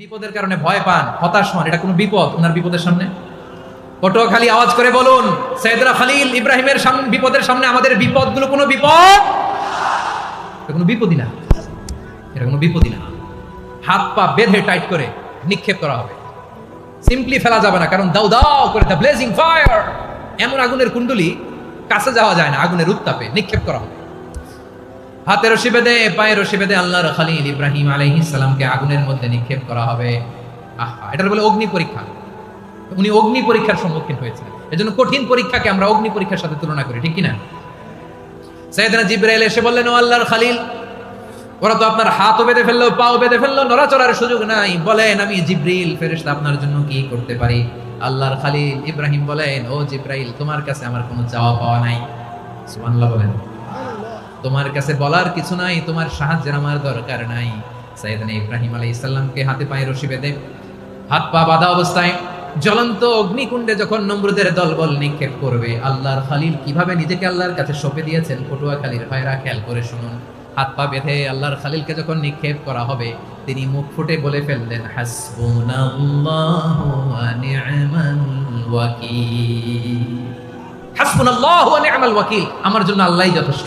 বিপদের কারণে ভয় পান, হতাশ হন, এটা কোনো বিপদ ওনার বিপদের সামনে? পটুয়াখালী আওয়াজ করে বলুন, সৈয়দরা খালিল ইব্রাহিমের সামনে বিপদের সামনে আমাদের বিপদগুলো কোনো বিপদ? এটা কোনো বিপদই না। এটা কোনো বিপদই না। হাত পা বেঁধে টাইট করে নিক্ষেপ করা হবে। সিম্পলি ফেলা যাবে না, কারণ দাও দাও করে দ্য ব্লেজিং ফায়ার এমন আগুনের কুণ্ডলি কাছে যাওয়া যায় না, আগুনের উত্তাপে নিক্ষেপ করা হবে। হাতে রশি বেঁধে পায়ে রশি বেঁধে আল্লাহর খালিল ইব্রাহিম আলাইহিস সালামকে আগুনের মধ্যে নিক্ষেপ করা হবে। আহা, এটার বলে অগ্নি পরীক্ষা। উনি অগ্নি পরীক্ষার সম্মুখীন হয়েছিলেন। এজন্য কঠিন পরীক্ষাকে আমরা অগ্নি পরীক্ষার সাথে তুলনা করি, ঠিক কি না সাইয়েদনা জিব্রাইল এসে বললেন, ও আল্লাহর খালিল, ওরা তো আপনার হাতও বেঁধে ফেলল, পাও বেঁধে ফেলল, নড়াচড়ার সুযোগ নাই। বলেন, আমি জিব্রিল ফেরেশতা, আপনার জন্য কি করতে পারি? আল্লাহর খালিল ইব্রাহিম বলেন, ও জিব্রাইল, তোমার কাছে আমার কোনো চাওয়া পাওয়া নাই। সুবহানাল্লাহ বলেন। তোমার কাছে বলার কিছু নাই তোমার সাহায্যের আমার দরকার নাই। সাইয়েদনা ইব্রাহিম আলাইহিস সালামকে হাতে পায়ে রশি বেঁধে হাত পা বাঁধা অবস্থায় জ্বলন্ত অগ্নিকুণ্ডে যখন নমরুদের দলবল নিক্ষেপ করবে আল্লাহর খালিল কীভাবে নিজেকে আল্লাহর কাছে সঁপে দিয়েছেন পটুয়া খালির ভাইরা খেয়াল করে শুনুন। হাত পা বেঁধে আল্লাহর খালিলকে যখন নিক্ষেপ করা হবে তিনি মুখ ফুটে বলে ফেললেন হাসবুনাল্লাহু ওয়া নি'মাল ওয়াকিল। হাসবুনাল্লাহু ওয়া নি'মাল ওয়াকিল। আমার জন্য আল্লাহই যথেষ্ট।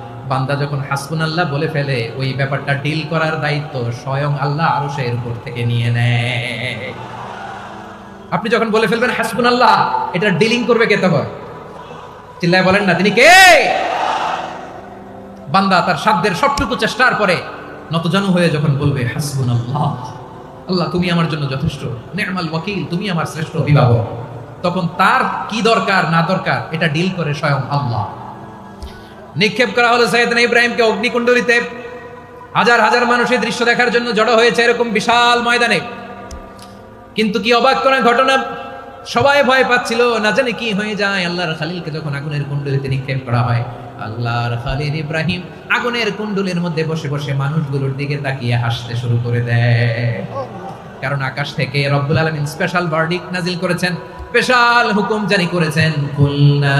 বান্দা যখন হাসবুন আল্লাহ বলে ফেলে, ওই ব্যাপারটা ডিল করার দায়িত্ব স্বয়ং আল্লাহ আরও এর উপর থেকে নিয়ে নেয়। আপনি যখন বলে ফেলবেন হাসবুন আল্লাহ, এটা ডিলিং করবে কে তখন? চিল্লায় বলেন না, তিনি কে? বান্দা তার সাধ্যের সবটুকু চেষ্টার পরে নতজানু হয়ে যখন বলবে, হাসবুন আল্লাহ আল্লাহ তুমি আমার জন্য যথেষ্ট নেহমাল ওয়াকিল, তুমি আমার শ্রেষ্ঠ অভিভাবক। তখন তার কি দরকার, না দরকার, এটা ডিল করে স্বয়ং আল্লাহ। নিক্ষেপ করা হলো সৈয়দনা ইব্রাহিমকে অগ্নিকুণ্ডলিতে। হাজার হাজার মানুষের দৃশ্য দেখার জন্য জড়ো হয়েছে এরকম বিশাল ময়দানে। কিন্তু কি অবাক করা ঘটনা? সবাই ভয় পাচ্ছিল, না জানে কি হয়ে যায়। আল্লাহর খালিলকে যখন আগুনের কুণ্ডলিতে নিক্ষেপ করা হয়, আল্লাহর খালিল ইব্রাহিম আগুনের কুণ্ডলের মধ্যে বসে বসে মানুষগুলোর দিকে তাকিয়ে হাসতে শুরু করে দেয়। কারণ আকাশ থেকে রব্বুল আলামিন স্পেশাল ভার্ডিক নাজিল করেছেন। স্পেশাল হুকুম জারি করেছেন কুল্লা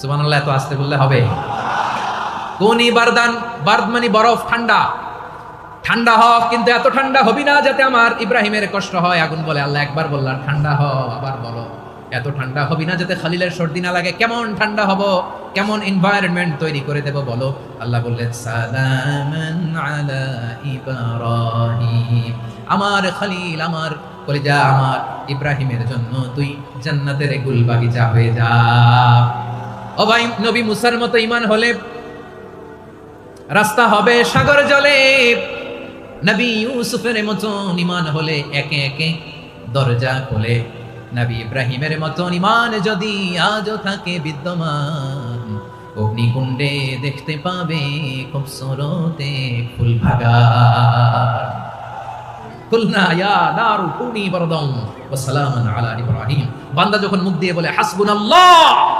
সুবহানাল্লাহ, এত আসতে বললে হবে। কোনি বারদান বার্দ মানে বরফ ঠান্ডা? ঠান্ডা হ কিন্তু এত ঠান্ডা হবি না যাতে আমার ইব্রাহিমের কষ্ট হয়, আগুন বলে। আল্লাহ একবার বললাম, ঠান্ডা হ, আবার বলো। এত ঠান্ডা হবি না যাতে খালিলের সর্দি না লাগে, কেমন ঠান্ডা হব? কেমন এনভায়রনমেন্ট তৈরি করে দেব, বলো? আল্লাহ বললেন, সালামান আলা ইব্রাহিম। আমার খালিল, আমার কলিজা, আমার ইব্রাহিমের জন্য তুই জান্নাতের গুল বাগিচা হয়ে যা। ভাই, নবী মুসার মতো ইমান হলে রাস্তা হবে সাগর জলে। নবী ইউসুফের মতন ইমান হলে একে একে দরজা খোলে। নবী ইব্রাহিমের মতন ইমান যদি আজও থাকে বিদ্যমান, অগ্নিকুণ্ডে দেখতে পাবে খুব সরতে ফুল ভাগা কুলনা ইয়া নারু কুনি আলা ইব্রাহিম। বান্দা যখন মুখ দিয়ে বলে, হাসবুনাল্লাহ!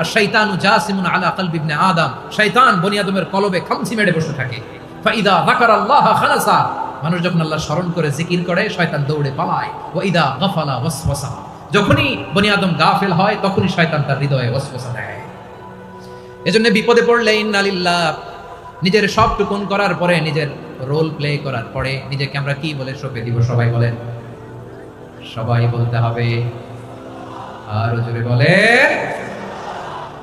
আর শয়তানু জাসিমুন আলা কলবি ইবনে আদম। শয়তান বনি আদমের কলবে খামচি মেরে বসে থাকে। ফাইদা যাকারাল্লাহ খালাসা। মানুষ যখন আল্লাহ স্মরণ করে জিকির করে, শয়তান দৌড়ে পালায়। ওয়া ইদা গাফালা ওয়াসওয়াসা। যখনই বনি আদম গাফেল হয়, তখনই শয়তান তার হৃদয়ে ওয়াসওয়াসা দেয়। এজন্য বিপদে পড়লে ইন্নালিল্লাহ নিজের সব টুকুন করার পরে নিজের রোল প্লে করার পরে নিজেকে আমরা কি বলে সঁপে দিব, সবাই বলেন? সবাই বলতে হবে। আর জোরে বলে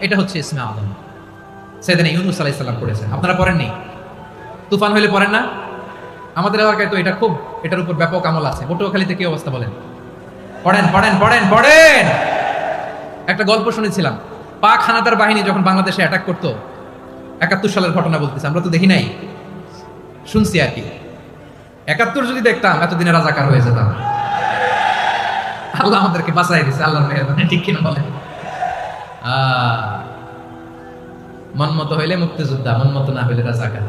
এটা হচ্ছে ইসমে সাইয়েদনা ইউনুস আপনারা তুফান হইলে পড়েন না? আমাদের এলাকায় তো এটা খুব, এটার উপর ব্যাপক আমল আছে। কি অবস্থা বলেন? পড়েন পড়েন পড়েন পড়েন! একটা গল্প শুনেছিলাম। পাক হানাদার বাহিনী যখন বাংলাদেশে অ্যাটাক করতো, একাত্তর সালের ঘটনা বলতেছে, আমরা তো দেখি নাই। শুনছি আর কি। একাত্তর যদি দেখতাম, এতদিনে রাজাকার হয়ে যেতাম। আল্লাহ আমাদেরকে বাঁচাই দিছে আল্লাহর মেহরবানি। ঠিক কিনা বলেন। আহ, মন হইলে মুক্তিযোদ্ধা মন মতো না হইলে রাজাকার।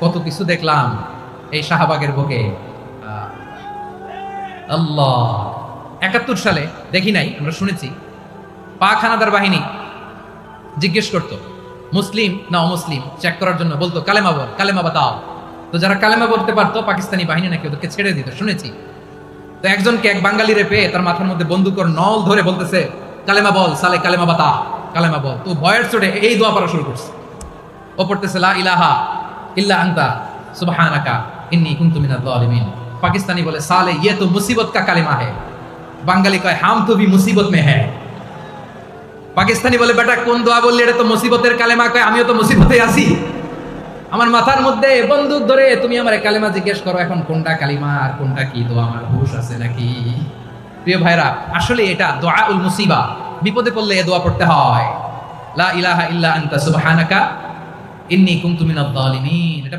কত কিছু দেখলাম এই শাহবাগের বুকে। আল্লাহ। একাত্তর সালে দেখি নাই আমরা শুনেছি পাক হানাদার বাহিনী জিজ্ঞেস করতো মুসলিম না অমুসলিম? চেক করার জন্য বলতো কালেমা বল কালেমা বাতাও। তো যারা কালেমা বলতে পারতো পাকিস্তানি বাহিনী নাকি ওদেরকে ছেড়ে দিত শুনেছি। তো একজনকে এক বাঙালিরে পেয়ে তার মাথার মধ্যে বন্দুকর নল ধরে বলতেছে, কালেমা বল, সালে কালেমা বাতা, কালেমা বল। তো ভয়ের চোটে এই দোয়া পড়া শুরু করছে। ও পড়তেছে, লা ইলাহা ইল্লা আনতা, সুবহানাকা ইন্নী কুনতু মিনাজ জালিমিন পাকিস্তানি বলে, সালে ইয়ে তো মুসিবত কা কালেমা है বাঙালি কয়, হাম তো ভি মুসিবত মে হ্যায় পাকিস্তানি বলে, বেটা, কোন দোয়া বললি, এটা তো মুসিবতের কালেমা। কয়, আমিও তো মুসিবতে আছি। আমার মাথার মধ্যে বন্দুক ধরে তুমি আমার কালিমা জিজ্ঞেস করো, এখন কোনটা কালিমা আর কোনটা কি? দোয়া আমার হুশ আছে নাকি? প্রিয় ভাইরা, আসলে এটা দোয়া উল মুসিবা। বিপদে পড়লে এ দোয়া পড়তে হয়। লা ইলাহা ইল্লা আনতা, সুবহানাকা। ইন্নী কুনতু মিনাল জালিমিন এটা